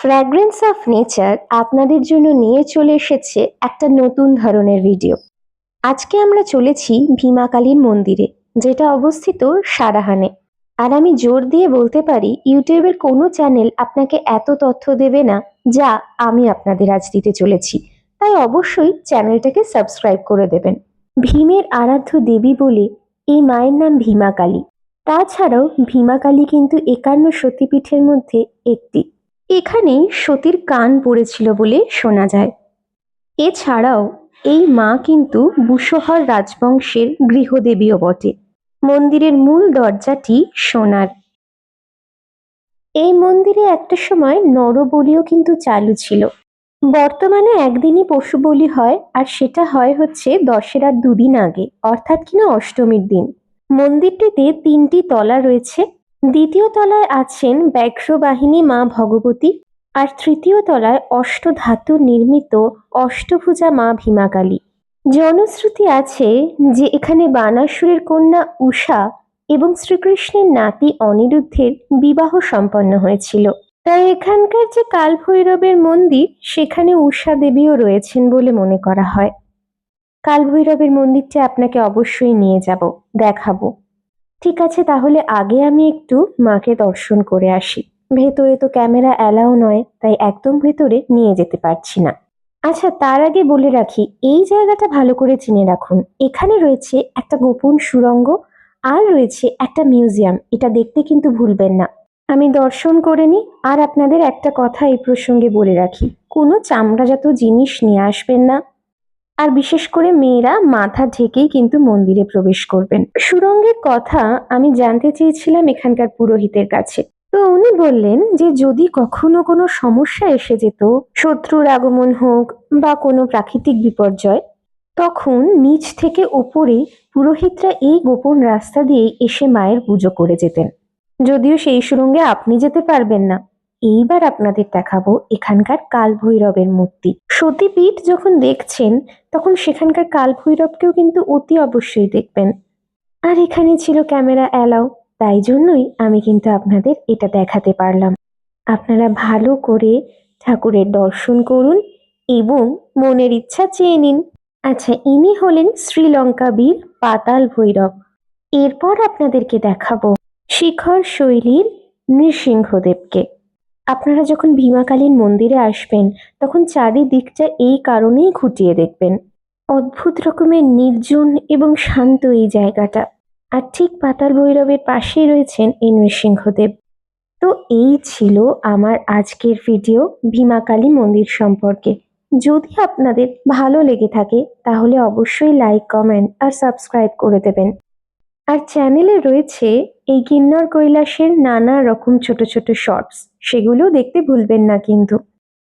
Fragrance of nature আপনাদের জন্য নিয়ে চলে এসেছে একটা নতুন ধরনের ভিডিও আজকে আমরা চলেছি ভীমাকালীর মন্দিরে, যেটা অবস্থিত সারাহানে। আর আমি জোর দিয়ে বলতে পারি, ইউটিউবের কোনো চ্যানেল আপনাকে এত তথ্য দেবে না যা আমি আপনাদের আজ দিতে চলেছি। তাই অবশ্যই চ্যানেলটাকে সাবস্ক্রাইব করে দেবেন। ভীমের আরাধ্য দেবী বলে এই মায়ের নাম ভীমাকালী তাছাড়াও ভীমাকালী কিন্তু একান্ন সতীপীঠের মধ্যে একটি। এখানেই সতীর কান পড়েছিল বলে শোনা যায়। এছাড়াও এই মা কিন্তু বুসহর রাজবংশের গৃহদেবীও বটে। মন্দিরের মূল দরজাটি সোনার। এই মন্দিরে একটা সময় নরবলিও কিন্তু চালু ছিল। বর্তমানে একদিনই পশু বলি হয়, আর সেটা হয় হচ্ছে দশেরার দুদিন আগে, অর্থাৎ কিনা অষ্টমীর দিন। মন্দিরটিতে তিনটি তলা রয়েছে দ্বিতীয় তলায় আছেন ব্যাঘ্র বাহিনী মা ভগবতী আর তৃতীয় তলায় অষ্টধাতু নির্মিত অষ্টভুজা মা ভীমাকালী। জনশ্রুতি আছে যে এখানে বানাসুরের কন্যা উষা এবং শ্রীকৃষ্ণের নাতি অনিরুদ্ধের বিবাহ সম্পন্ন হয়েছিল। তাই এখানকার যে কালভৈরবের মন্দির, সেখানে উষা দেবীও রয়েছেন বলে মনে করা হয়। কালভৈরবের মন্দিরটা আপনাকে অবশ্যই নিয়ে যাব, দেখাবো। ঠিক আছে, তাহলে আগে আমি একটু মাকে দর্শন করে আসি। ভেতরে তো ক্যামেরা অ্যালাও নয়, তাই একদম ভেতরে নিয়ে যেতে পারছি না। আচ্ছা তার আগে বলে রাখি, এই জায়গাটা ভালো করে চিনে রাখুন। এখানে রয়েছে একটা গোপন সুড়ঙ্গ আর রয়েছে একটা মিউজিয়াম। এটা দেখতে কিন্তু ভুলবেন না। আমি দর্শন করে নিই, আর আপনাদের একটা কথা এই প্রসঙ্গে বলে রাখি। কোনো চামড়াজাত জিনিস নিয়ে আসবেন না। আর বিশেষ করে মেয়েরা মাথা ঢেকেই কিন্তু মন্দিরে প্রবেশ করবেন। সুরঙ্গের কথা আমি জানতে চেয়েছিলাম এখানকার পুরোহিতের কাছে। তো উনি বললেন যে যদি কখনো কোনো সমস্যা এসে যেত, শত্রুর আগমন হোক বা কোনো প্রাকৃতিক বিপর্যয়, তখন নিচ থেকে ওপরে পুরোহিতরা এই গোপন রাস্তা দিয়ে এসে মায়ের পুজো করে যেতেন। যদিও সেই সুরঙ্গে আপনি যেতে পারবেন না। এইবার আপনাদের দেখাবো এখানকার কাল ভৈরবের মূর্তি। সতীপীঠ যখন দেখছেন, তখন সেখানকার কাল ভৈরবকেও কিন্তু অতি অবশ্যই দেখবেন। আর এখানে ছিল ক্যামেরা অ্যালাউ, তাই জন্যই আমি কিন্তু আপনাদের এটা দেখাতে পারলাম। আপনারা ভালো করে ঠাকুরের দর্শন করুন এবং মনের ইচ্ছা চেয়ে নিন। আচ্ছা ইনি হলেন শ্রীলঙ্কা বীর পাতাল ভৈরব। এরপর আপনাদেরকে দেখাবো শিখর শৈলীর নৃসিংহদেবকে। আপনারা যখন ভীমাকালীন মন্দিরে আসবেন, তখন চারিদিকটা এই কারণেই খুঁটিয়ে দেখবেন। অদ্ভুত রকমের নির্জন এবং শান্ত এই জায়গাটা। আর ঠিক পাতাল ভৈরবের পাশেই রয়েছেন এই নৃসিংহদেব। তো এই ছিল আমার আজকের ভিডিও ভীমাকালী মন্দির সম্পর্কে। যদি আপনাদের ভালো লেগে থাকে, তাহলে অবশ্যই লাইক, কমেন্ট আর সাবস্ক্রাইব করে দেবেন। আর চ্যানেলে রয়েছে এই কিন্নর কৈলাসের নানা রকম ছোট ছোট শর্টস সেগুলো দেখতে ভুলবেন না কিন্তু।